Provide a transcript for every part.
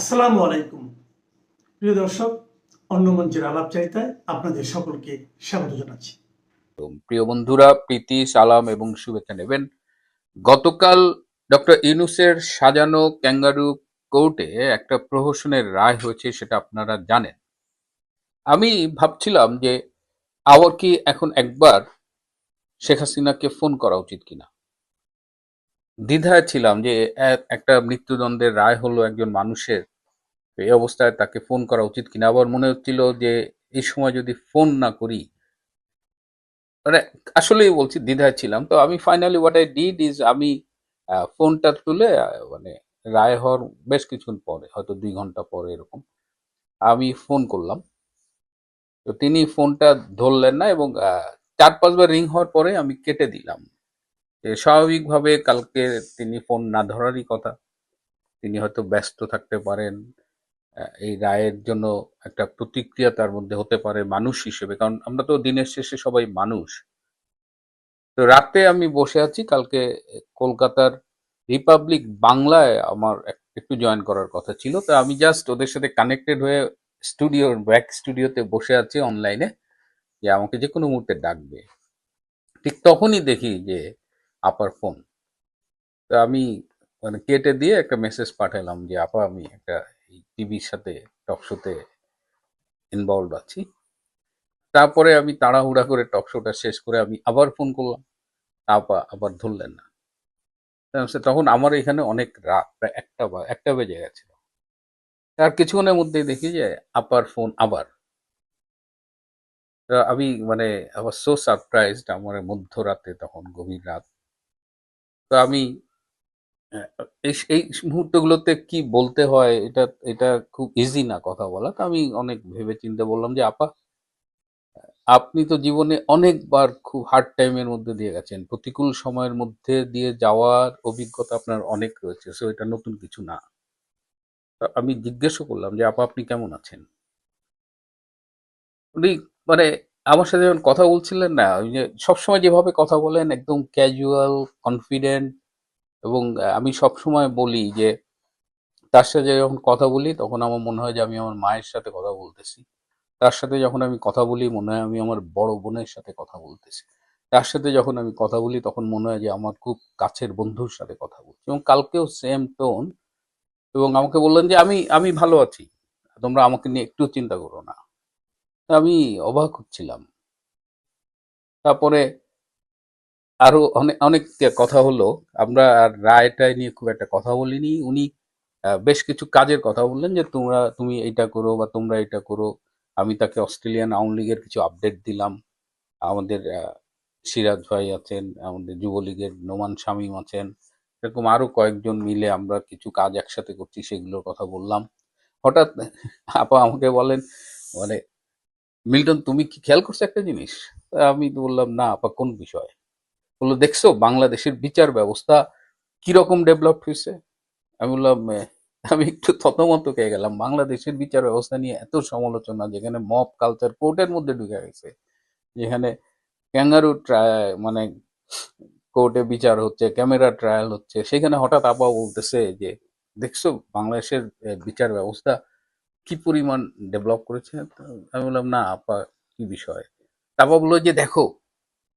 আসসালামু আলাইকুম। প্রিয় দর্শক, অন্য মঞ্চের আলাপচারিতায় আপনাদের সকলকে স্বাগত জানাচ্ছি। প্রিয় বন্ধুরা, প্রীতি, সালাম এবং শুভেচ্ছা নেবেন। গতকাল ডক্টর ইউনুসের সাজানো ক্যাঙ্গারু কোর্টে একটা প্রহসনের রায় হয়েছে, সেটা আপনারা জানেন। আমি ভাবছিলাম যে, আবার কি এখন একবার শেখ হাসিনাকে ফোন করা উচিত কিনা? দ্বিধায় ছিলাম যে একটা মৃত্যুদণ্ডের রায় হলো একজন মানুষের। এই অবস্থায় তাকে ফোন করা উচিত কিনা? আবার মনে হচ্ছিল যে এই সময় যদি ফোন না করি মানে আসলেই বলছি দ্বিধায় ছিলাম। তো আমি finally what I did is আমি ফোনটা তুলে মানে রায় হওয়ার বেশ কিছুক্ষণ পরে, হয়তো দুই ঘণ্টা পরে এরকম, আমি ফোন করলাম। তো তিনি ফোনটা ধরলেন না এবং চার পাঁচবার রিং হওয়ার পরে আমি কেটে দিলাম। স্বাভাবিকভাবে কালকে তিনি ফোন না ধরারই কথা। তিনি হয়তো ব্যস্ত থাকতে পারেন। এই রায়ের জন্য একটা প্রতিক্রিয়া তার মধ্যে হতে পারে মানুষ হিসেবে, কারণ আমরা তো দিনের শেষে সবাই মানুষ। তো রাতে আমি বসে আছি, কালকে কলকাতার রিপাবলিক বাংলায় আমার এক- একটু জয়েন করার কথা ছিল। তো আমি জাস্ট ওদের সাথে কানেক্টেড হয়ে স্টুডিওর ব্যাক স্টুডিওতে বসে আছি অনলাইনে, যে আমাকে যে কোনো মুহূর্তে ডাকবে। ঠিক তখনই দেখি যে আপার ফোন তো আমি মানে কেটে দিয়ে একটা মেসেজ পাঠালাম যে, আপা, আমি একটা টিভির সাথে টক শোতে ইনভলভ আছি। তারপরে আমি তাড়াহুড়া করে টক শোটা শেষ করে আমি আবার ফোন করলাম। আপা আবার ধরলেন না। তখন আমার এখানে অনেক রাত, প্রায় একটা বা, একটা বেজে গেছিল। তার কিছুক্ষণের মধ্যেই দেখি যে আপার ফোন আবার। আমি মানে আবার সো সারপ্রাইজড আমার মধ্যরাতে তখন, গভীর রাত। তো আমি এই মুহূর্তগুলোতে কি বলতে হয়, এটা এটা খুব ইজি না কথা বলা। তো আমি অনেক ভেবে চিন্তে বললাম যে, আপা, আপনি তো জীবনে অনেকবার খুব হার্ড টাইমের মধ্যে দিয়ে গেছেন। প্রতিকূল সময়ের মধ্যে দিয়ে যাওয়ার অভিজ্ঞতা আপনার অনেক রয়েছে সো এটা নতুন কিছু না। আমি জিজ্ঞেসও করলাম যে, আপা, আপনি কেমন আছেন? উনি মানে আমার সাথে যখন কথা বলছিলেন না, ওই যে সবসময় যেভাবে কথা বলেন, একদম ক্যাজুয়াল কনফিডেন্ট এবং আমি সবসময় বলি যে, তার সাথে যখন কথা বলি, তখন আমার মনে হয় যে আমি আমার মায়ের সাথে কথা বলতেছি। তার সাথে যখন আমি কথা বলি, মনে হয় আমি আমার বড় বোনের সাথে কথা বলতেছি। তার সাথে যখন আমি কথা বলি, তখন মনে হয় যে আমার খুব কাছের বন্ধুর সাথে কথা বলছি এবং কালকেও সেম টোন এবং আমাকে বললেন যে, আমি আমি ভালো আছি। তোমরা আমাকে নিয়ে একটু চিন্তা করো না। আমি অবাক হচ্ছিলাম। তারপরে আরও অনেক অনেক কথা হলো। আমরা আর রায়টায় নিয়ে খুব একটা কথা বলিনি। উনি বেশ কিছু কাজের কথা বললেন যে তোমরা, তুমি এটা করো বা তোমরা এটা করো। আমি তাকে অস্ট্রেলিয়ান আওয়ামী লীগের কিছু আপডেট দিলাম। আমাদের সিরাজ ভাই আছেন, আমাদের যুবলীগের নোমান শামীম আছেন। এরকম আরও কয়েকজন মিলে আমরা কিছু কাজ একসাথে করছি, সেগুলোর কথা বললাম। হঠাৎ আপা আমাকে বলেন মানে মিল্টন, তুমি কি খেয়াল করছ একটা জিনিস? আমি বললাম, না, আপা, কোন বিষয়? বলল, দেখছ, বাংলাদেশের বিচার ব্যবস্থা কীরকম ডেভেলপ হয়েছে? আমি বললাম আমি একটু থতমত খেয়ে গেলাম। বাংলাদেশের বিচার ব্যবস্থা নিয়ে এত সমালোচনা, যেখানে মব কালচার কোর্টের মধ্যে ঢুকে গেছে, যেখানে ক্যাঙ্গারু মানে কোর্টে বিচার হচ্ছে ক্যামেরা ট্রায়াল হচ্ছে, সেখানে হঠাৎ আপা বলতেছে যে, দেখছ, বাংলাদেশের বিচার ব্যবস্থা কি পরিমাণ ডেভেলপ করেছে? আমি বললাম, না, আপা, কি বিষয়? তারপর বলল যে, দেখো,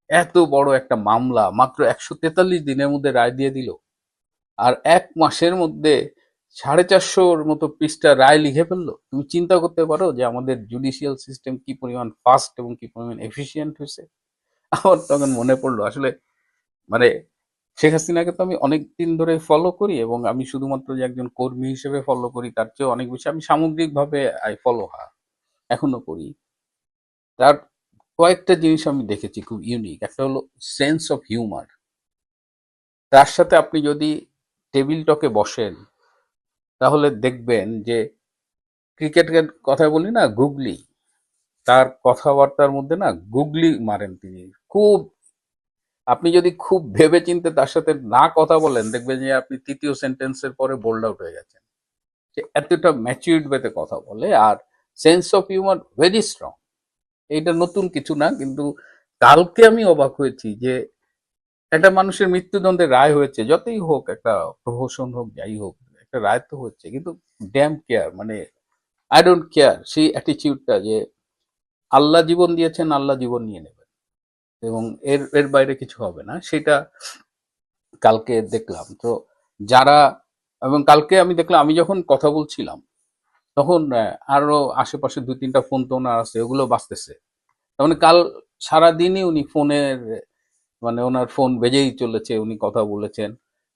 এত বড় একটা মামলা, মাত্র একশো তেতাল্লিশ দিনের মধ্যে রায় দিয়ে দিল। আর এক মাসের মধ্যে সাড়ে চারশোর মতো পৃষ্ঠা রায় লিখে ফেলল। তুমি চিন্তা করতে পারো যে, আমাদের জুডিশিয়াল সিস্টেম কি পরিমাণ ফাস্ট এবং কি পরিমাণ এফিসিয়েন্ট হয়েছে? আমার তখন মনে পড়ল, আসলে মানে শেখ হাসিনাকে তো আমি অনেক দিন ধরে ফলো করি এবং আমি শুধুমাত্র যে একজন কর্মী হিসেবে ফলো করি, তার চেয়ে অনেক বেশি আমি সামগ্রিকভাবে আই ফলো হা এখনও করি। তার কয়েকটা জিনিস আমি দেখেছি খুব ইউনিক একটা হলো সেন্স অফ হিউমার তার সাথে আপনি যদি টেবিল টকে বসেন, তাহলে দেখবেন যে ক্রিকেটের কথা বলি না, গুগলি। তার কথাবার্তার মধ্যে না গুগলি মারেন তিনি। খুব আপনি যদি খুব ভেবে চিনতে তার সাথে না কথা বলেন, দেখবেন যে আপনি তৃতীয় সেন্টেন্সের পরে বোল্ড আউট হয়ে গেছেন। যে এতটা ম্যাচিউরড ওয়েতে কথা বলে আর sense of humour very strong এইটা নতুন কিছু না, কিন্তু কালকে আমি অবাক হয়েছি যে একটা মানুষের মৃত্যুদণ্ডের রায় হয়েছে, যতই হোক একটা প্রহসন হোক, যাই হোক, একটা রায় তো হচ্ছে, কিন্তু ড্যাম কেয়ার মানে আই ডোন্ট কেয়ার সেই অ্যাটিচিউডটা যে আল্লাহ জীবন দিয়েছেন, আল্লাহ জীবন নিয়ে নেবেন এবং এর এর বাইরে কিছু হবে না। সেটা কালকে দেখলাম। তো যারা, এবং কালকে আমি দেখলাম, আমি যখন কথা বলছিলাম, তখন আরও আশেপাশে দুই, তিনটা ফোন তো ওনার আছে, ওগুলো বাঁচতেছে মানে কাল, সারাদিনই উনি ফোনের মানে ওনার ফোন বেজেই চলেছে, উনি কথা বলেছেন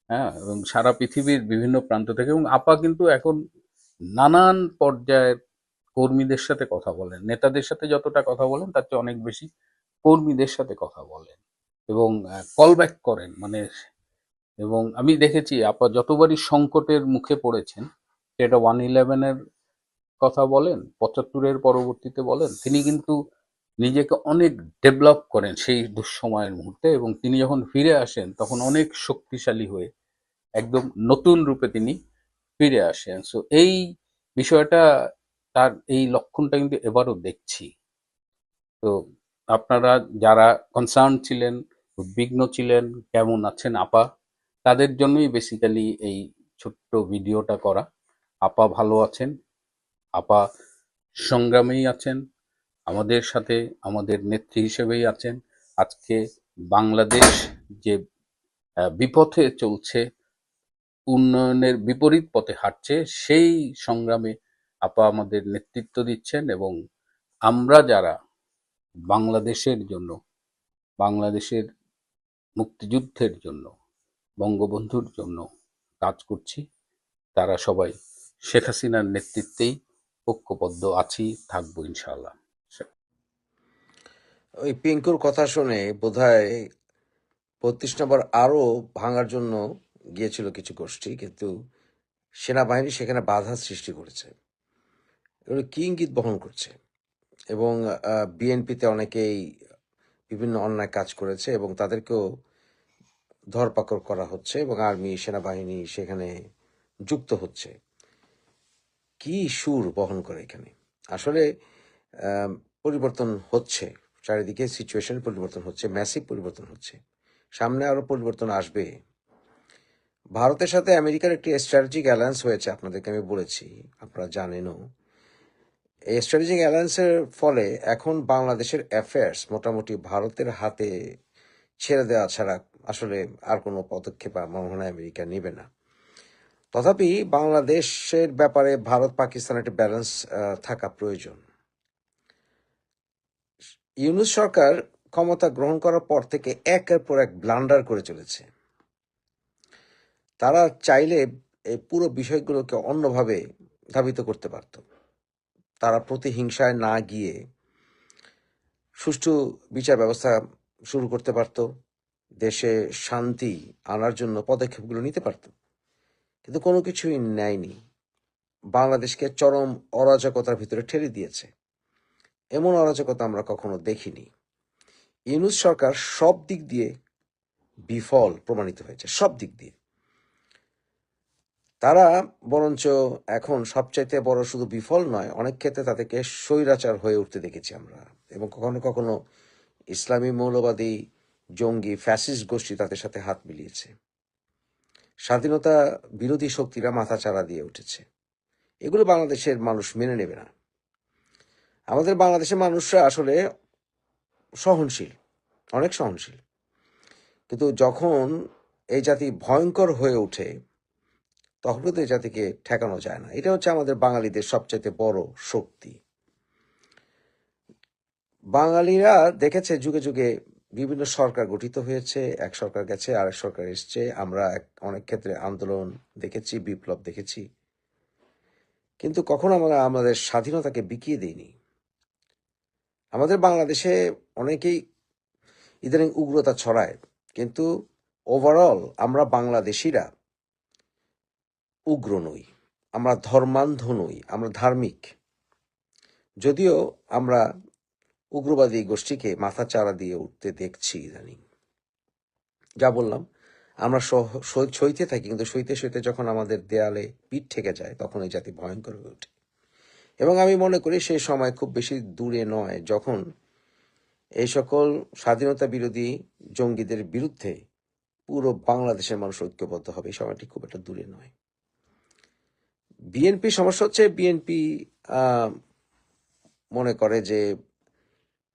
হ্যাঁ এবং সারা পৃথিবীর বিভিন্ন প্রান্ত থেকে, এবং আপা কিন্তু এখন নানান পর্যায়ের কর্মীদের সাথে কথা বলেন, নেতাদের সাথে যতটা কথা বলেন, তার চেয়ে অনেক বেশি কর্মীদের সাথে কথা বলেন এবং কল ব্যাক করেন মানে এবং আমি দেখেছি আপা যতবারই সংকটের মুখে পড়েছেন, সেটা ওয়ান ইলেভেনের কথা বলেন পঁচাত্তরের পরবর্তীতে বলেন, তিনি কিন্তু নিজেকে অনেক ডেভেলপ করেন সেই দুঃসময়ের মুহূর্তে এবং তিনি যখন ফিরে আসেন, তখন অনেক শক্তিশালী হয়ে একদম নতুন রূপে তিনি ফিরে আসেন। সো এই বিষয়টা, তার এই লক্ষণটা কিন্তু এবারও দেখছি। তো আপনারা যারা কনসার্ন ছিলেন উদ্বিগ্ন ছিলেন, কেমন আছেন আপা, তাদের জন্যই বেসিক্যালি এই ছোট্ট ভিডিওটা করা। আপা ভালো আছেন, আপা সংগ্রামেই আছেন, আমাদের সাথে আমাদের নেত্রী হিসেবেই আছেন। আজকে বাংলাদেশ যে বিপথে চলছে, উন্নয়নের বিপরীত পথে হাঁটছে, সেই সংগ্রামে আপা আমাদের নেতৃত্ব দিচ্ছেন এবং আমরা যারা বাংলাদেশের জন্য, বাংলাদেশের মুক্তিযুদ্ধের জন্য, বঙ্গবন্ধুর জন্য কাজ করছি। তারা সবাই শেখ হাসিনার নেতৃত্বেই ঐক্যবদ্ধ আছি, থাকব ইনশাআল্লাহ। ওই পিঙ্কুর কথা শুনে বোধহয় বত্রিশ নম্বর আরও ভাঙার জন্য গিয়েছিল কিছু গোষ্ঠী, কিন্তু সেনাবাহিনী সেখানে বাধা সৃষ্টি করেছে। এগুলো কি ইঙ্গিত বহন করছে? এবং বিএনপিতে অনেকেই বিভিন্ন অন্যায় কাজ করেছে এবং তাদেরকেও ধরপাকড় করা হচ্ছে এবং আর্মি, সেনাবাহিনী সেখানে যুক্ত হচ্ছে। কি সুর বহন করে এখানে? আসলে পরিবর্তন হচ্ছে। চারিদিকে সিচুয়েশন পরিবর্তন হচ্ছে ম্যাসিভ পরিবর্তন হচ্ছে। সামনে আরও পরিবর্তন আসবে। ভারতের সাথে আমেরিকার একটি স্ট্র্যাটেজিক অ্যালায়েন্স হয়েছে, আপনাদেরকে আমি বলেছি, আপনারা জানেনও। এই স্ট্র্যাটেজিক অ্যালায়েন্সের ফলে এখন বাংলাদেশের অ্যাফেয়ার্স মোটামুটি ভারতের হাতে ছেড়ে দেওয়া ছাড়া আসলে আর কোনো পদক্ষেপ আমার মনে হয় আমেরিকা নেবে না। তথাপি বাংলাদেশের ব্যাপারে ভারত পাকিস্তানের একটা ব্যালেন্স থাকা প্রয়োজন। ইউনুস সরকার ক্ষমতা গ্রহণ করার পর থেকে একের পর এক ব্লান্ডার করে চলেছে। তারা চাইলে এই পুরো বিষয়গুলোকে অন্যভাবে ধাবিত করতে পারত। তারা প্রতিহিংসায় না গিয়ে সুষ্ঠু বিচার ব্যবস্থা শুরু করতে পারত, দেশে শান্তি আনার জন্য পদক্ষেপগুলো নিতে পারত। কিন্তু কোনো কিছুই নেয়নি। বাংলাদেশকে চরম অরাজকতার ভিতরে ঠেলে দিয়েছে। এমন অরাজকতা আমরা কখনো দেখিনি। ইউনুস সরকার সব দিক দিয়ে বিফল প্রমাণিত হয়েছে, সব দিক দিয়ে। তারা বরঞ্চ এখন সবচাইতে বড় শুধু বিফল নয়, অনেক ক্ষেত্রে তাদেরকে স্বৈরাচার হয়ে উঠতে দেখেছি আমরা। এবং কখনো কখনো ইসলামী মৌলবাদী জঙ্গি, ফ্যাসিস্ট গোষ্ঠী তাদের সাথে হাত মিলিয়েছে। স্বাধীনতা বিরোধী শক্তিরা মাথাচাড়া দিয়ে উঠেছে। এগুলো বাংলাদেশের মানুষ মেনে নেবে না। আমাদের বাংলাদেশের মানুষরা আসলে সহনশীল, অনেক সহনশীল। কিন্তু যখন এই জাতি ভয়ঙ্কর হয়ে ওঠে তখন কিন্তু এই জাতিকে ঠেকানো যায় না। এটা হচ্ছে আমাদের বাঙালিদের সবচেয়ে বড় শক্তি। বাঙালিরা দেখেছে যুগে যুগে বিভিন্ন সরকার গঠিত হয়েছে, এক সরকার গেছে, আরেক সরকার এসছে। আমরা অনেক ক্ষেত্রে আন্দোলন দেখেছি, বিপ্লব দেখেছি। কিন্তু কখনো আমরা আমাদের স্বাধীনতাকে বিকিয়ে দিইনি। আমাদের বাংলাদেশে অনেকেই ইদানিং উগ্রতা ছড়ায়, কিন্তু ওভারঅল আমরা বাংলাদেশিরা উগ্র নই, আমরা ধর্মান্ধ নই, আমরা ধার্মিক। যদিও আমরা উগ্রবাদী গোষ্ঠীকে মাথা চারা দিয়ে উঠতে দেখছি ইদানিং। যা বললাম, আমরা সইতে থাকি, কিন্তু সইতে সইতে যখন আমাদের দেয়ালে পিঠ ঠেকে যায়, তখন এই জাতি ভয়ঙ্কর হয়ে ওঠে। এবং আমি মনে করি সেই সময় খুব বেশি দূরে নয়, যখন এই সকল স্বাধীনতা বিরোধী জঙ্গিদের বিরুদ্ধে পুরো বাংলাদেশের মানুষ ঐক্যবদ্ধ হবে, এই সময়টি খুব একটা দূরে নয়। বিএনপি সমস্যা হচ্ছে বিএনপি মনে করে যে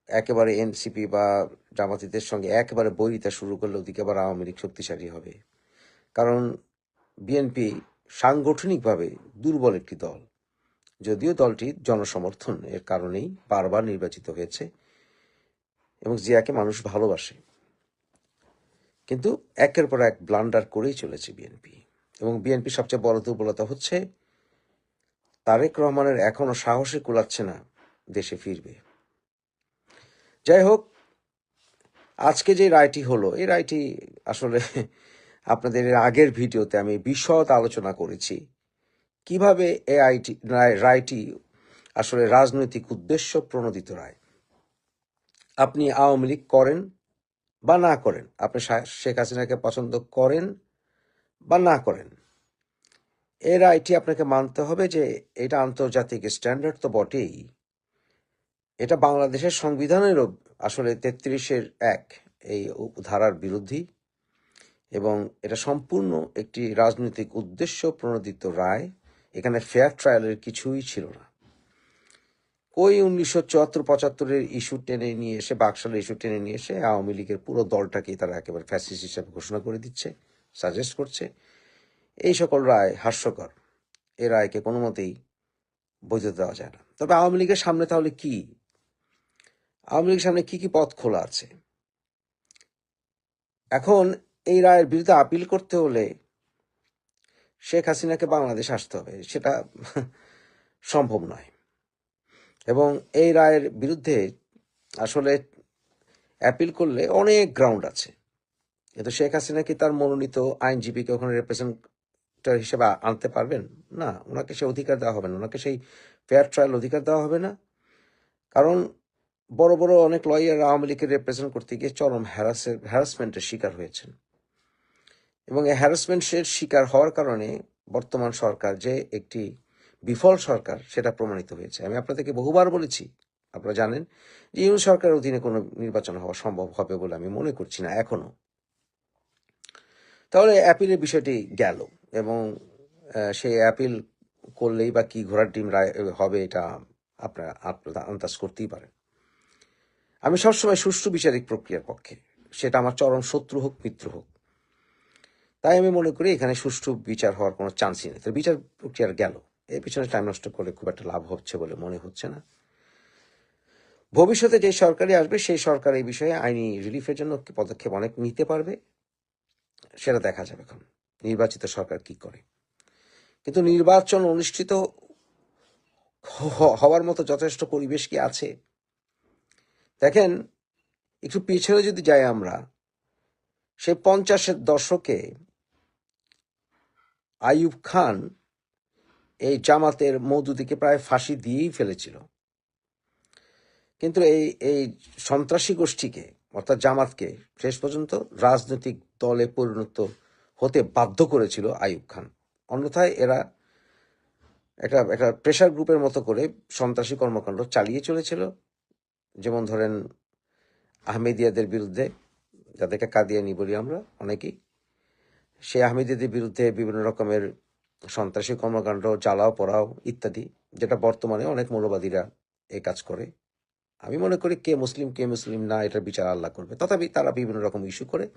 একেবারে এনসিপি বা জামাতিদের সঙ্গে একেবারে বৈরিতা শুরু করলে ওদিকে আবার আওয়ামী লীগ শক্তিশালী হবে। কারণ বিএনপি সাংগঠনিকভাবে দুর্বল একটি দল। যদিও দলটি জনসমর্থন, এর কারণেই বারবার নির্বাচিত হয়েছে এবং জিয়াকে মানুষ ভালোবাসে। কিন্তু একের পর এক ব্লান্ডার করেই চলেছে বিএনপি এবং বিএনপি সবচেয়ে বড় দুর্বলতা হচ্ছে তারেক রহমানের এখনও সাহসে কুলাচ্ছে না দেশে ফিরবে। যাই হোক আজকে যে রায়টি হলো, এই রায়টি আসলে আপনাদের আগের ভিডিওতে আমি বিশদ আলোচনা করেছি। কীভাবে এ আইটি, রায়- রায়টি আসলে রাজনৈতিক উদ্দেশ্য প্রণোদিত রায়? আপনি আওয়ামী লীগ করেন বা না করেন? আপনি শেখ হাসিনাকে পছন্দ করেন বা না করেন? এই রায়টি আপনাকে মানতে হবে যে এটা আন্তর্জাতিক স্ট্যান্ডার্ড তো বটেই। এটা বাংলাদেশের সংবিধানেরও আসলে তেত্রিশের এক এই ধারার বিরোধী এবং এটা সম্পূর্ণ একটি রাজনৈতিক উদ্দেশ্য প্রণোদিত রায়। এখানে ফেয়ার ট্রায়ালের কিছুই ছিল না। কই উনিশশো চুয়াত্তর, পঁচাত্তরের ইস্যু টেনে নিয়ে এসে, বাকশালের ইস্যু টেনে নিয়ে এসে আওয়ামী লীগের পুরো দলটাকেই তারা একেবারে ফ্যাসিস্ট হিসাবে ঘোষণা করে দিচ্ছে সাজেস্ট করছে। এই সকল রায় হাস্যকর। এই রায়কে কোনো মতেই বৈধতা দেওয়া যায় না। তবে আওয়ামী লীগের সামনে তাহলে কি? আওয়ামী লীগের সামনে কি কি পথ খোলা আছে? এখন এই রায়ের বিরুদ্ধে আপিল করতে হলে শেখ হাসিনাকে বাংলাদেশ আসতে হবে, সেটা সম্ভব নয়। এবং এই রায়ের বিরুদ্ধে আসলে অ্যাপিল করলে অনেক গ্রাউন্ড আছে। কিন্তু শেখ হাসিনা কি তার মনোনীত আইনজীবীকে ওখানে রিপ্রেজেন্টার হিসেবে আনতে পারবেন? না, ওনাকে সে অধিকার দেওয়া হবে না। ওনাকে সেই ফেয়ার ট্রায়াল অধিকার দেওয়া হবে না। কারণ বড় বড় অনেক লয়ার আওয়ামী লীগকে রিপ্রেজেন্ট করতে গিয়ে চরম হ্যারাসের হ্যারাসমেন্টের শিকার হয়েছেন। এবং এই হ্যারাসমেন্টের শিকার হওয়ার কারণে বর্তমান সরকার যে একটি বিফল সরকার, সেটা প্রমাণিত হয়েছে। আমি আপনাদেরকে বহুবার বলেছি, আপনারা জানেন, যে ইউন সরকারের অধীনে কোনো নির্বাচন হওয়া সম্ভব হবে বলে আমি মনে করছি না এখনও। তাহলে অ্যাপিলের বিষয়টি গেল। এবং সেই অ্যাপিল করলেই বা কি ঘোড়ার ডিম হবে এটা আপনারা আপনারা আন্দাজ করতেই পারেন। আমি সবসময় সুষ্ঠু বিচারিক প্রক্রিয়ার পক্ষে। সেটা আমার চরম শত্রু হোক, মিত্র হোক। তাই আমি মনে করি এখানে সুষ্ঠু বিচার হওয়ার কোনো চান্সই নেই। তো বিচার প্রক্রিয়ার গেল। এর পিছনে টাইম নষ্ট করে খুব একটা লাভ হচ্ছে বলে মনে হচ্ছে না। ভবিষ্যতে যে সরকারই আসবে, সেই সরকার এই বিষয়ে আইনি রিলিফের জন্য পদক্ষেপ অনেক নিতে পারবে। সেটা দেখা যাবে এখন। নির্বাচিত সরকার কি করে? কিন্তু নির্বাচন অনুষ্ঠিত হওয়ার মতো যথেষ্ট পরিবেশ কি আছে? দেখেন, একটু পিছনে যদি যাই আমরা সেই পঞ্চাশের দশকে আইয়ুব খান এই জামাতের মৌদুদিকে প্রায় ফাঁসি দিয়েই ফেলেছিল। কিন্তু এই এই সন্ত্রাসী গোষ্ঠীকে, অর্থাৎ জামাতকে, শেষ পর্যন্ত রাজনৈতিক দলে পরিণত হতে বাধ্য করেছিল আইয়ুব খান। অন্যথায় এরা একটা একটা প্রেশার গ্রুপের মতো করে সন্ত্রাসী কর্মকাণ্ড চালিয়ে চলেছিল। যেমন ধরেন আহমেদিয়াদের বিরুদ্ধে, যাদেরকে কাদিয়ানি বলি আমরা অনেকেই, সে আহমেদিয়াদের বিরুদ্ধে বিভিন্ন রকমের সন্ত্রাসী কর্মকাণ্ড, জ্বালাও পড়াও ইত্যাদি, যেটা বর্তমানে অনেক মৌলবাদীরা এই কাজ করে। আমি মনে করি কে মুসলিম কে মুসলিম না, এটার বিচার আল্লাহ করবে। তথাপি তারা বিভিন্ন রকম ইস্যু করে।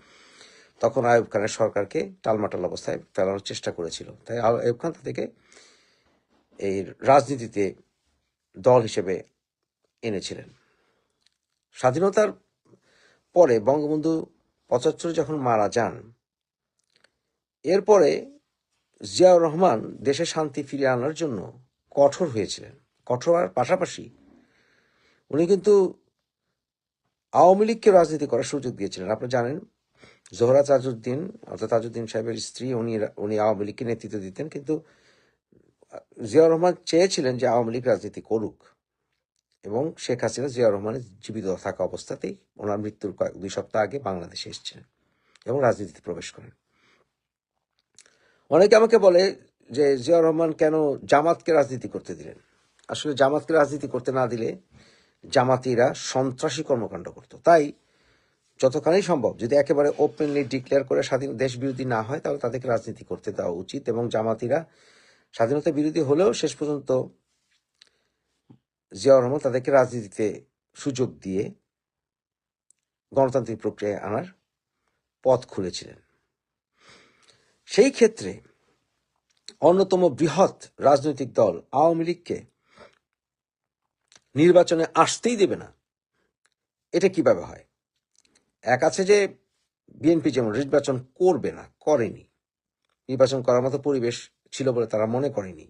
তখন আয়ুব খানের সরকারকে টালমাটাল অবস্থায় ফেলানোর চেষ্টা করেছিল। তাই আয়ুব খান থেকে এই রাজনীতিতে দল হিসেবে এনেছিলেন। স্বাধীনতার পরে বঙ্গবন্ধু পঁচাত্তরে যখন মারা যান, এরপরে জিয়াউর রহমান দেশে শান্তি ফিরিয়ে আনার জন্য কঠোর হয়েছিলেন। কঠোর পাশাপাশি উনি কিন্তু আওয়ামী লীগকে রাজনীতি করার সুযোগ দিয়েছিলেন। আপনি জানেন জোহরা তাজউদ্দিন, অর্থাৎ তাজউদ্দিন সাহেবের স্ত্রী, উনি উনি আওয়ামী লীগকে নেতৃত্ব দিতেন, কিন্তু জিয়াউর রহমান চেয়েছিলেন যে আওয়ামী লীগ রাজনীতি করুক। এবং শেখ হাসিনা জিয়াউর রহমানের জীবিত থাকা অবস্থাতেই ওনার মৃত্যুর কয়েক, দুই সপ্তাহ আগে বাংলাদেশে এসেছেন এবং রাজনীতিতে প্রবেশ করেন। অনেকে আমাকে বলে যে জিয়াউর রহমান কেন জামাতকে রাজনীতি করতে দিলেন? আসলে জামাতকে রাজনীতি করতে না দিলে জামাতিরা সন্ত্রাসী কর্মকাণ্ড করত। তাই যতখানি সম্ভব, যদি একেবারে ওপেনলি ডিক্লেয়ার করে স্বাধীন দেশ বিরোধী না হয়, তাহলে তাদেরকে রাজনীতি করতে দেওয়া উচিত এবং জামাতিরা স্বাধীনতা বিরোধী হলেও শেষ পর্যন্ত জিয়াউর রহমান তাদেরকে রাজনীতিতে সুযোগ দিয়ে গণতান্ত্রিক প্রক্রিয়ায় আনার পথ খুলেছিলেন। সেই ক্ষেত্রে অন্যতম বৃহৎ রাজনৈতিক দল আওয়ামী লীগকে নির্বাচনে আসতেই দেবে না। এটা কীভাবে হয়? এক আছে যে বিএনপি যেমন নির্বাচন করবে না, করেনি। নির্বাচন করার মতো পরিবেশ ছিল বলে তারা মনে করেনি।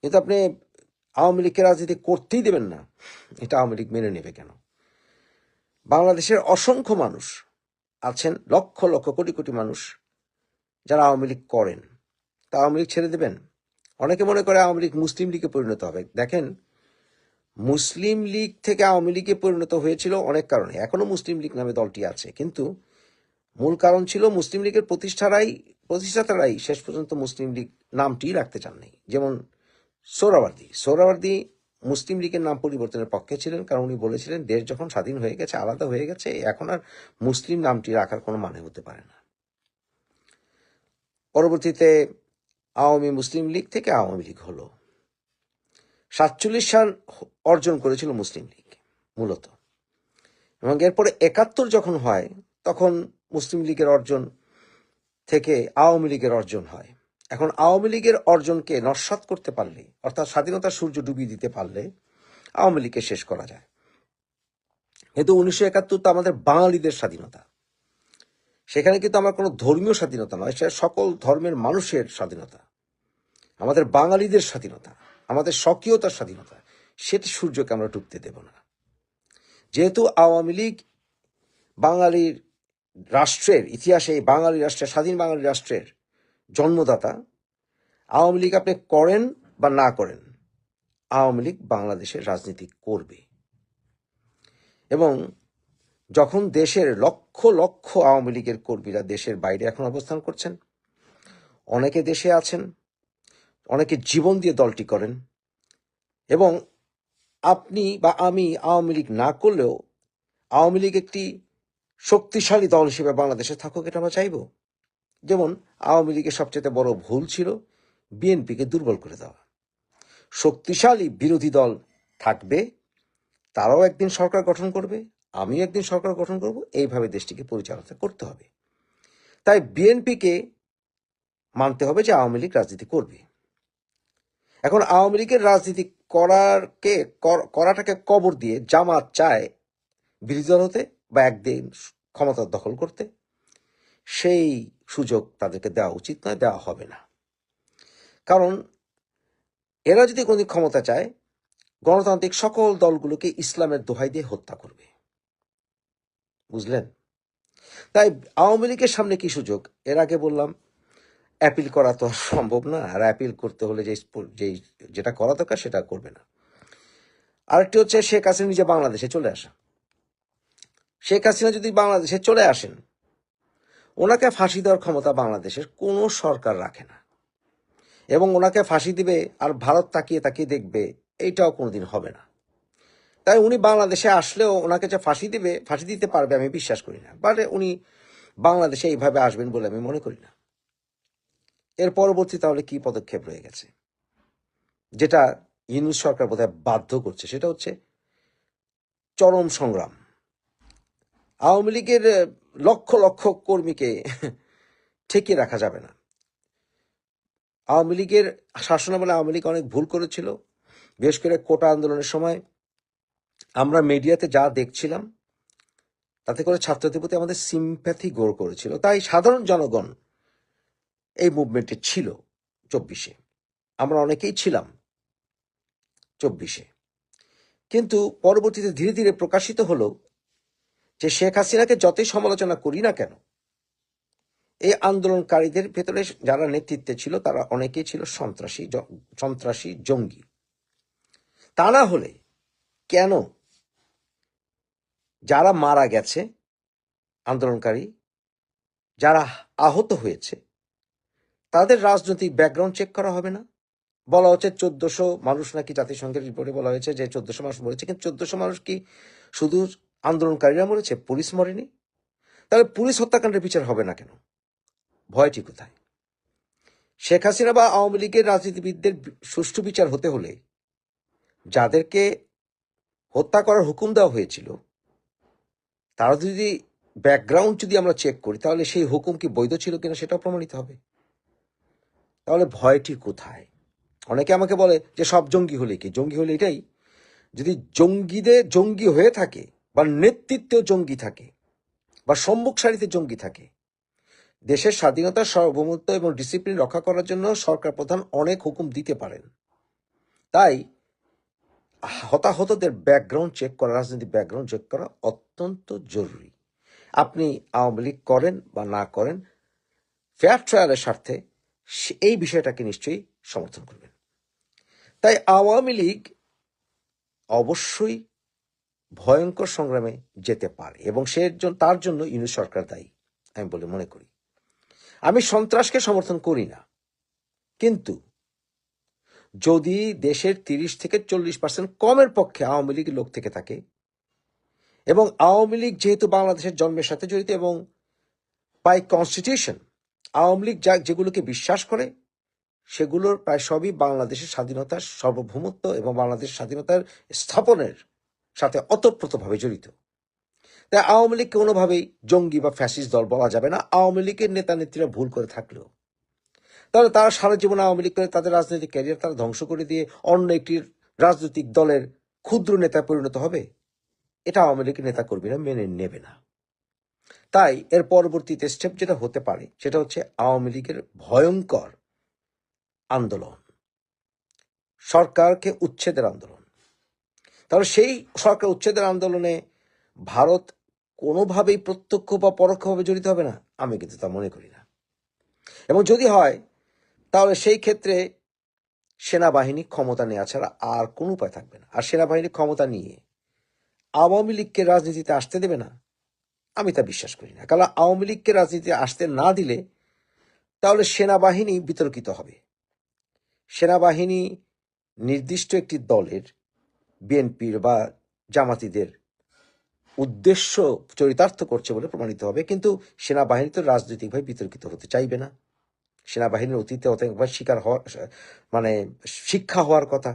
কিন্তু আপনি আওয়ামী লীগকে রাজনীতি করতেই দেবেন না, এটা আওয়ামী লীগ মেনে নেবে কেন? বাংলাদেশের অসংখ্য মানুষ আছেন, লক্ষ লক্ষ কোটি কোটি মানুষ যারা আওয়ামী লীগ করেন। তা আওয়ামী লীগ ছেড়ে দেবেন? অনেকে মনে করে আওয়ামী লীগ মুসলিম লীগে পরিণত হবে। দেখেন মুসলিম লীগ থেকে আওয়ামী লীগে পরিণত হয়েছিল অনেক কারণে। এখনও মুসলিম লীগ নামে দলটি আছে। কিন্তু মূল কারণ ছিল মুসলিম লীগের প্রতিষ্ঠারাই, প্রতিষ্ঠাতারাই শেষ পর্যন্ত মুসলিম লীগ নামটি রাখতে চাননি। যেমন সোহরাওয়ার্দী। সোহরাওয়ার্দী মুসলিম লীগের নাম পরিবর্তনের পক্ষে ছিলেন কারণ উনি বলেছিলেন, দেশ যখন স্বাধীন হয়ে গেছে, আলাদা হয়ে গেছে, এখন আর মুসলিম নামটি রাখার কোনো মানে হতে পারে না। পরবর্তীতে আওয়ামী মুসলিম লীগ থেকে আওয়ামী লীগ হলো। সাতচল্লিশ সাল অর্জন করেছিল মুসলিম লীগ, মূলত। এবং এরপরে একাত্তর যখন হয়, তখন মুসলিম লীগের অর্জন থেকে আওয়ামী লীগের অর্জন হয়। এখন আওয়ামী লীগের অর্জনকে নস্বাত করতে পারলে, অর্থাৎ স্বাধীনতার সূর্য ডুবিয়ে দিতে পারলে আওয়ামী লীগকে শেষ করা যায়। কিন্তু উনিশশো একাত্তর তো আমাদের বাঙালিদের স্বাধীনতা। সেখানে কিন্তু আমার কোনো ধর্মীয় স্বাধীনতা নয়, সেটা সকল ধর্মের মানুষের স্বাধীনতা। আমাদের বাঙালিদের স্বাধীনতা। আমাদের স্বকীয়তার স্বাধীনতা, সেটি সূর্যকে আমরা ডুবতে দেব না। যেহেতু আওয়ামী লীগ বাঙালির রাষ্ট্রের, ইতিহাসে এই বাঙালি রাষ্ট্রের, স্বাধীন বাঙালি রাষ্ট্রের জন্মদাতা, আওয়ামী লীগ আপনি করেন বা না করেন, আওয়ামী লীগ বাংলাদেশের রাজনীতি করবে। এবং যখন দেশের লক্ষ লক্ষ আওয়ামী লীগের কর্মীরা দেশের বাইরে এখন অবস্থান করছেন, অনেকে দেশে আছেন অনেকে জীবন দিয়ে দলটি করেন এবং আপনি বা আমি আওয়ামী লীগ না করলেও আওয়ামী লীগ একটি শক্তিশালী দল হিসেবে বাংলাদেশে থাকুক, এটা আমরা চাইব। যেমন আওয়ামী লীগের সবচেয়ে বড় ভুল ছিল বিএনপিকে দুর্বল করে দেওয়া। শক্তিশালী বিরোধী দল থাকবে, তারাও একদিন সরকার গঠন করবে, আমিও একদিন সরকার গঠন করব, এইভাবে দেশটিকে পরিচালনা করতে হবে। তাই বিএনপিকে মানতে হবে যে আওয়ামী লীগ রাজনীতি করবে। এখন আওয়ামী লীগের রাজনীতি করারকে, কর- করাটাকে কবর দিয়ে জামাত চায় বিরোধী হতে বা একদিন ক্ষমতা দখল করতে, সেই সুযোগ তাদেরকে দেওয়া উচিত নয়, দেওয়া হবে না। কারণ এরা যদি কোনদিন ক্ষমতা চায়, গণতান্ত্রিক সকল দলগুলোকে ইসলামের দোহাই দিয়ে হত্যা করবে। বুঝলেন? তাই আওয়ামী লীগের সামনে কি সুযোগ? এর আগে বললাম অ্যাপিল করা তো সম্ভব না, আর অ্যাপিল করতে হলে যে যেই যেটা করা দরকার সেটা করবে না। আরেকটি হচ্ছে শেখ হাসিনা নিজে বাংলাদেশে চলে আসা শেখ হাসিনা যদি বাংলাদেশে চলে আসেন, ওনাকে ফাঁসি দেওয়ার ক্ষমতা বাংলাদেশের কোনো সরকার রাখে না। এবং ওনাকে ফাঁসি দিবে আর ভারত তাকিয়ে তাকিয়ে দেখবে, এইটাও কোনোদিন হবে না। তাই উনি বাংলাদেশে আসলেও ওনাকে যে ফাঁসি দিবে, ফাঁসি দিতে পারবে আমি বিশ্বাস করি না। বাট উনি বাংলাদেশে এইভাবে আসবেন বলে আমি মনে করি না। এর পরবর্তী তাহলে কি পদক্ষেপ রয়ে গেছে? যেটা ইউনুস সরকার বোধহয় বাধ্য করছে, সেটা হচ্ছে চরম সংগ্রাম। আওয়ামী লীগের লক্ষ লক্ষ কর্মীকে ঠেকিয়ে রাখা যাবে না। আওয়ামী লীগের শাসনামলে আওয়ামী লীগ অনেক ভুল করেছিল। বিশেষ করে কোটা আন্দোলনের সময় আমরা মিডিয়াতে যা দেখছিলাম, তাতে করে ছাত্রদের প্রতি আমাদের সিম্প্যাথি গোর করেছিল। তাই সাধারণ জনগণ এই মুভমেন্টে ছিল চব্বিশে। আমরা অনেকেই ছিলাম চব্বিশে। কিন্তু পরবর্তীতে ধীরে ধীরে প্রকাশিত হলো যে শেখ হাসিনাকে যতই সমালোচনা করি না কেন, এই আন্দোলনকারীদের ভেতরে যারা নেতৃত্বে ছিল তারা অনেকেই ছিল সন্ত্রাসী সন্ত্রাসী জঙ্গি। তা না হলে কেন যারা মারা গেছে আন্দোলনকারী, যারা আহত হয়েছে তাদের রাজনৈতিক ব্যাকগ্রাউন্ড চেক করা হবে না। বলা হচ্ছে চোদ্দশো মানুষ নাকি জাতিসংঘের রিপোর্টে বলা হয়েছে যে চোদ্দশো মানুষ মরেছে, কিন্তু চোদ্দশো মানুষ কি শুধু আন্দোলনকারীরা মরেছে? পুলিশ মরেনি। তাহলে পুলিশ হত্যাকাণ্ডের বিচার হবে না কেন? ভয়টি কোথায়? শেখ হাসিনা বা আওয়ামী লীগের রাজনীতিবিদদের সুষ্ঠু বিচার হতে হলে যাদেরকে হত্যা করার হুকুম দেওয়া হয়েছিল, তারা যদি ব্যাকগ্রাউন্ড যদি আমরা চেক করি, তাহলে সেই হুকুম কি বৈধ ছিল কিনা সেটাও প্রমাণিত হবে। তাহলে ভয়টি কোথায়? অনেকে আমাকে বলে যে সব জঙ্গি হলে কি? জঙ্গি হলে এটাই। যদি জঙ্গিদের জঙ্গি হয়ে থাকে বা নেতৃত্বে জঙ্গি থাকে বা সম্মুখ সারিতে জঙ্গি থাকে, দেশের স্বাধীনতা সার্বভৌমত্ব এবং ডিসিপ্লিন রক্ষা করার জন্য সরকার প্রধান অনেক হুকুম দিতে পারেন। তাই হতাহতদের ব্যাকগ্রাউন্ড চেক করা, রাজনৈতিক ব্যাকগ্রাউন্ড চেক করা অত্যন্ত জরুরি। আপনি আওয়ামী লীগ করেন বা না করেন ফেয়ার ট্রায়ালের স্বার্থে এই বিষয়টাকে নিশ্চয়ই সমর্থন করবেন। তাই আওয়ামী লীগ অবশ্যই ভয়ঙ্কর সংগ্রামে যেতে পারে এবং সে তার জন্য ইউনিট সরকার দায়ী, আমি বলে মনে করি। আমি সন্ত্রাসকে সমর্থন করি না, কিন্তু যদি দেশের তিরিশ থেকে চল্লিশ পার্সেন্ট কমের পক্ষে আওয়ামী লীগের লোক থেকে থাকে এবং আওয়ামী লীগ যেহেতু বাংলাদেশের জন্মের সাথে জড়িত এবং বাই কনস্টিটিউশন আওয়ামী লীগ যা যেগুলোকে বিশ্বাস করে, সেগুলোর প্রায় সবই বাংলাদেশের স্বাধীনতার সার্বভৌমত্ব এবং বাংলাদেশ স্বাধীনতার স্থাপনের সাথে অতপ্রতভাবে জড়িত। তাই আওয়ামী লীগ কোনোভাবেই জঙ্গি বা ফ্যাসিস দল বলা যাবে না। আওয়ামী লীগের নেতা নেত্রীরা ভুল করে থাকলেও। তাহলে তারা সারা জীবন আওয়ামী লীগ করে তাদের রাজনৈতিক ক্যারিয়ার তারা ধ্বংস করে দিয়ে অন্য একটি রাজনৈতিক দলের ক্ষুদ্র নেতায় পরিণত হবে? এটা আওয়ামী লীগের নেতা কর্মীরা মেনে নেবে না। তাই এর পরবর্তীতে স্টেপ যেটা হতে পারে, সেটা হচ্ছে আওয়ামী লীগের ভয়ঙ্কর আন্দোলন। সরকারকে উচ্ছেদের আন্দোলন। তাহলে সেই সরকার উচ্ছেদের আন্দোলনে ভারত কোনোভাবেই প্রত্যক্ষ বা পরোক্ষভাবে জড়িত হবে না, আমি কিন্তু তা মনে করি না। এবং যদি হয়, তাহলে সেই ক্ষেত্রে সেনাবাহিনী ক্ষমতা নেওয়া ছাড়া আর কোনো উপায় থাকবে না। আর সেনাবাহিনী ক্ষমতা নিয়ে আওয়ামী লীগকে রাজনীতিতে আসতে দেবে না আমি তা বিশ্বাস করি না। কারণ আওয়ামী লীগকে রাজনীতি আসতে না দিলে তাহলে সেনাবাহিনী বিতর্কিত হবে। সেনাবাহিনী নির্দিষ্ট একটি দলের, বিএনপির বা জামাতিদের উদ্দেশ্য চরিতার্থ করছে বলে প্রমাণিত হবে। কিন্তু সেনাবাহিনী তো রাজনৈতিকভাবে বিতর্কিত হতে চাইবে না। সেনাবাহিনীর অতীতে অনেকবার শিকার হওয়ার মানে শিক্ষা হওয়ার কথা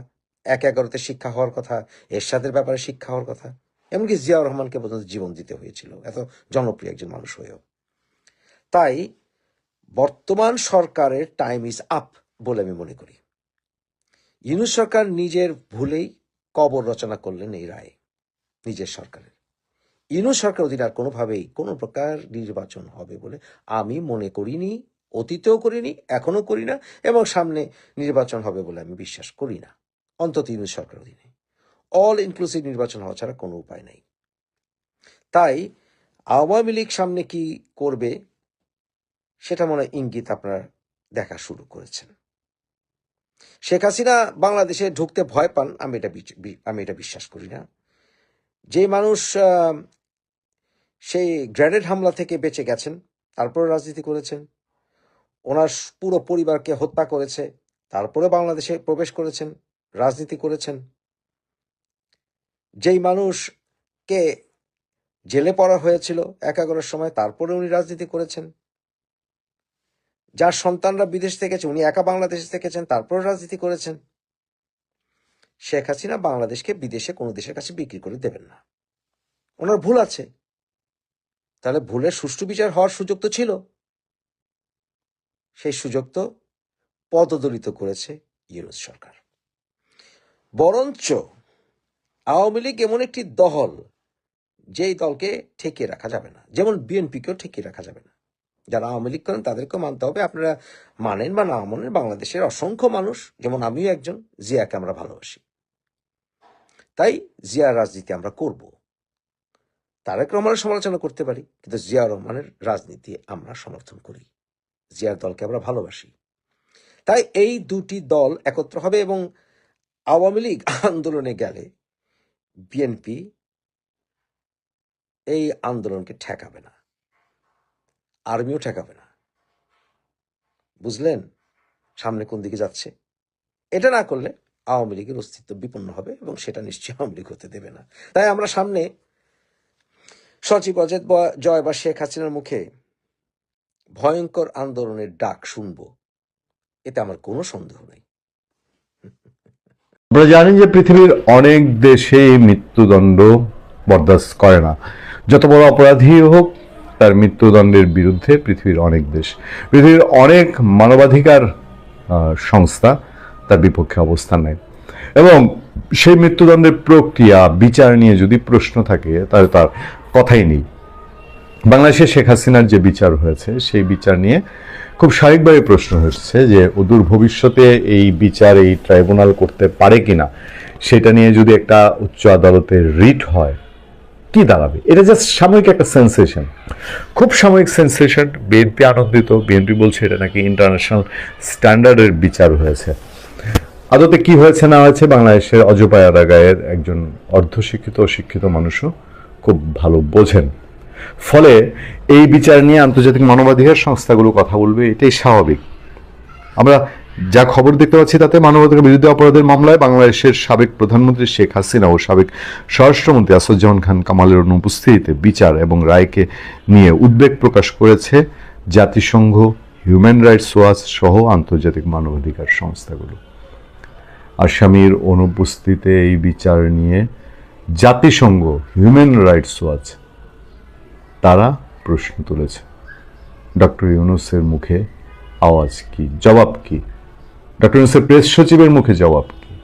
এক এগারোতে শিক্ষা হওয়ার কথা, এরশাদের ব্যাপারে শিক্ষা হওয়ার কথা। এমনকি জিয়াউর রহমানকে পর্যন্ত জীবন দিতে হয়েছিল। এত জনপ্রিয় একজন মানুষ হয়েও। তাই বর্তমান সরকারের টাইম ইজ আপ বলে আমি মনে করি। ইউনুস সরকার নিজের ভুলেই কবর রচনা করলেন এই রায়ে নিজের সরকারের। ইউনুস সরকার অধীনে আর কোনোভাবেই কোনো প্রকার নির্বাচন হবে বলে আমি মনে করিনি, অতীতেও করিনি এখনও করি না এবং সামনে নির্বাচন হবে বলে আমি বিশ্বাস করি না। অন্তত ইউনুস সরকার অধীনে। অল ইনক্লুসিভ নির্বাচন হওয়া ছাড়া কোনো উপায় নেই। তাই আওয়ামী লীগ সামনে কি করবে, সেটা মনে ইঙ্গিত আপনারা দেখা শুরু করেছেন। শেখ হাসিনা বাংলাদেশে ঢুকতে ভয় পান, আমি এটা আমি এটা বিশ্বাস করি না। যে মানুষ সেই গ্রেনেড হামলা থেকে বেঁচে গেছেন, তারপরে রাজনীতি করেছেন, ওনার পুরো পরিবারকে হত্যা করেছে, তারপরে বাংলাদেশে প্রবেশ করেছেন, রাজনীতি করেছেন যেই মানুষকে জেলে পড়া হয়েছিল একাগরের সময়, তারপরে উনি রাজনীতি করেছেন। যার সন্তানরা বিদেশ থেকেছে, উনি একা বাংলাদেশে থেকেছেন তারপরে রাজনীতি করেছেন। শেখ হাসিনা বাংলাদেশকে বিদেশে কোনো দেশের কাছে বিক্রি করে দেবেন না। ওনার ভুল আছে। তাহলে ভুলের সুষ্ঠু বিচার হওয়ার সুযোগ তো ছিল। সেই সুযোগ তো পদদলিত করেছে ইউনুস সরকার। বরঞ্চ আওয়ামী লীগ এমন একটি দল যেই দলকে ঠেকিয়ে রাখা যাবে না, যেমন বিএনপিকেও ঠেকিয়ে রাখা যাবে না। যারা আওয়ামী লীগ করেন তাদেরকেও মানতে হবে, আপনারা মানেন বা না মানেন, বাংলাদেশের অসংখ্য মানুষ, যেমন আমিও একজন, জিয়াকে আমরা ভালোবাসি। তাই জিয়ার রাজনীতি আমরা করব। তারেক রহমানের সমালোচনা করতে পারি, কিন্তু জিয়া রহমানের রাজনীতি আমরা সমর্থন করি। জিয়ার দলকে আমরা ভালোবাসি। তাই এই দুটি দল একত্র হবে এবং আওয়ামী লীগ আন্দোলনে গেলে বিএনপি এই আন্দোলনকে ঠেকাবে না। আর্মিও ঠেকাবে না। বুঝলেন সামনে কোন দিকে যাচ্ছে? এটা না করলে আওয়ামী লীগের অস্তিত্ব বিপন্ন হবে এবং সেটা নিশ্চয়ই আওয়ামী লীগ হতে দেবে না। তাই আমরা সামনে সচিব অজেত জয় বা শেখ হাসিনার মুখে ভয়ঙ্কর আন্দোলনের ডাক শুনব। এতে আমার কোনো সন্দেহ নেই। আপনারা জানি যে পৃথিবীর অনেক দেশে মৃত্যুদণ্ড বরদাস্ত করে না। যত বড় অপরাধী হোক, তার মৃত্যুদণ্ডের বিরুদ্ধে পৃথিবীর অনেক দেশ, পৃথিবীর অনেক মানবাধিকার সংস্থা তার বিপক্ষে অবস্থান নেয়। এবং সেই মৃত্যুদণ্ডের প্রক্রিয়া, বিচার নিয়ে যদি প্রশ্ন থাকে, তাহলে তার কথাই নেই। বাংলাদেশে শেখ হাসিনার যে বিচার হয়েছে, সেই বিচার নিয়ে খুব স্বাভাবিকভাবে প্রশ্ন হচ্ছে যে অদূর ভবিষ্যতে এই বিচার এই ট্রাইব্যুনাল করতে পারে কিনা, সেটা নিয়ে যদি একটা উচ্চ আদালতের রিট হয়, কি দাঁড়াবে? এটা জাস্ট সাময়িক একটা সেন্সেশন খুব সাময়িক সেন্সেশন বিএনপি আনন্দিত, বিএনপি বলছে এটা নাকি ইন্টারন্যাশনাল স্ট্যান্ডার্ডের বিচার হয়েছে। আদতে কি হয়েছে না হয়েছে বাংলাদেশের অজপায়ারা গায়ের একজন অর্ধশিক্ষিত শিক্ষিত মানুষও খুব ভালো বোঝেন। ফলে এই বিচার নিয়ে আন্তর্জাতিক মানবাধিকার সংস্থাগুলো কথা বলবে, এটাই স্বাভাবিক। আমরা যা খবর দেখতে পাচ্ছি তাতে মানবাধিকার বিরুদ্ধে অপরাধের মামলায় বাংলাদেশের সাবেক প্রধানমন্ত্রী শেখ হাসিনা ও সাবেক স্বরাষ্ট্রমন্ত্রী আসাদুজ্জামান খান কামালের অনুপস্থিতিতে বিচার এবং রায়কে নিয়ে উদ্বেগ প্রকাশ করেছে জাতিসংঘ, হিউম্যান রাইটস ওয়াচ সহ আন্তর্জাতিক মানবাধিকার সংস্থাগুলো। আসামির অনুপস্থিতিতে এই বিচার নিয়ে জাতিসংঘ, হিউম্যান রাইটস ওয়াচ তারা প্রশ্ন তুলেছে। ডক্টর ইউনুসের মুখে আওয়াজ কি, জবাব কি? ডক্টর ইউনুসের প্রেস সচিবের মুখে জবাব কি?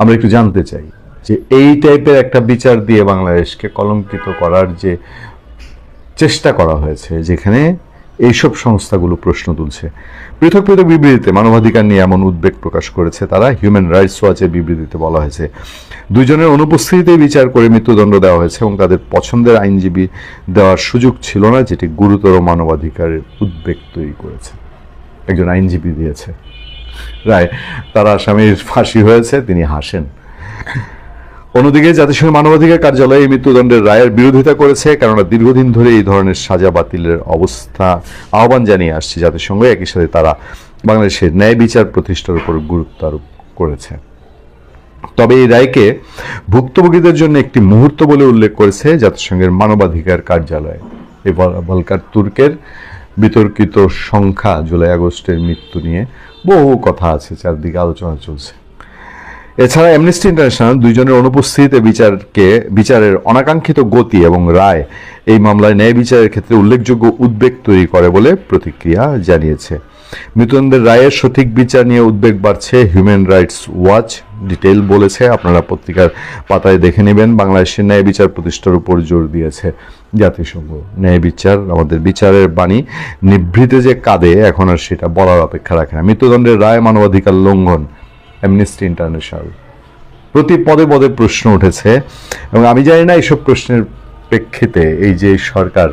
আমরা একটু জানতে চাই যে এই টাইপের একটা বিচার দিয়ে বাংলাদেশকে কলঙ্কিত করার যে চেষ্টা করা হয়েছে, যেখানে এইসব সংস্থাগুলো প্রশ্ন তুলছে। পৃথক পৃথক বিবৃতিতে মানবাধিকার নিয়ে এমন উদ্বেগ প্রকাশ করেছে তারা হিউম্যান রাইটস ওয়াচের বিবৃতিতে বলা হয়েছে। দুইজনের অনুপস্থিতিতে বিচার করে মৃত্যুদণ্ড দেওয়া হয়েছে এবং তাদের পছন্দের আইনজীবী দেওয়ার সুযোগ ছিল না, যেটি গুরুতর মানবাধিকারের উদ্বেগ তৈরি করেছে। একজন আইনজীবী দিয়েছে। রায়, তার আসামির ফাঁসি হয়েছে, তিনি হাসেন। অন্যদিকে জাতিসংঘ মানবাধিকার কার্যালয় এই মৃত্যুদণ্ডের রায়ের বিরোধিতা করেছে, কেননা দীর্ঘদিন ধরে এই ধরনের সাজা বাতিলের অবস্থা। আহ্বান জানিয়ে আসছে জাতিসংঘ, একই সাথে তারা বাংলাদেশের ন্যায় বিচার প্রতিষ্ঠার উপর গুরুত্ব আরোপ করেছে। তবে এই রায়কে ভুক্তভোগীদের জন্য একটি মুহূর্ত বলে উল্লেখ করেছে জাতিসংঘের মানবাধিকার কার্যালয়। এই বল- বলকার তুর্কের বিতর্কিত সংখ্যা জুলাই আগস্টের মৃত্যু নিয়ে বহু কথা আছে, চারদিকে আলোচনা চলছে। এছাড়া অ্যামনেস্টি ইন্টারন্যাশনাল দুইজনের অনুপস্থিতিতে বিচারকে, বিচারের অনাকাঙ্ক্ষিত গতি এবং রায় এই মামলায় ন্যায় বিচারের ক্ষেত্রে উল্লেখযোগ্য উদ্বেগ তৈরি করে বলে প্রতিক্রিয়া জানিয়েছে। মৃত্যুদণ্ডের রায়ের সঠিক বিচার নিয়ে উদ্বেগ বাড়ছে হিউম্যান রাইটস ওয়াচ ডিটেল বলেছে, আপনারা পত্রিকার পাতায় দেখে নেবেন, বাংলাদেশের ন্যায় বিচার প্রতিষ্ঠার উপর জোর দিয়েছে জাতিসংঘ। ন্যায় বিচার, আমাদের বিচারের বাণী নিভৃতে যে কাঁদে, এখন আর সেটা বলার অপেক্ষা রাখে না। মৃত্যুদণ্ডের রায় মানবাধিকার লঙ্ঘন। অ্যামনেস্টি ইন্টারন্যাশনাল প্রতি পদে পদে প্রশ্ন উঠেছে, এবং আমি জানি না এইসব প্রশ্নের প্রেক্ষিতে এই যে সরকার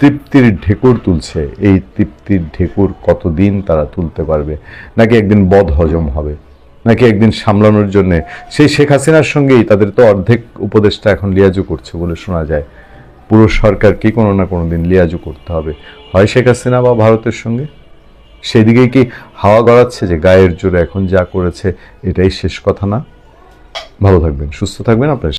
তৃপ্তির ঢেকুর তুলছে, এই তৃপ্তির ঢেকুর কতদিন তারা তুলতে পারবে? নাকি একদিন বদ হজম হবে? নাকি একদিন সামলানোর জন্য? সেই শেখ হাসিনার সঙ্গেই তাদের তো অর্ধেক উপদেশটা এখন লিয়াজু করছে বলে শোনা যায়। পুরো সরকারকে কোনো না কোনো দিন লিয়াজু করতে হবে? হয় শেখ হাসিনা বা ভারতের সঙ্গে? সেদিকেই কি হাওয়া গড়াচ্ছে যে গায়ের জোরে এখন যা করেছে, এটাই শেষ কথা না? ভালো থাকবেন, সুস্থ থাকবেন, আপনার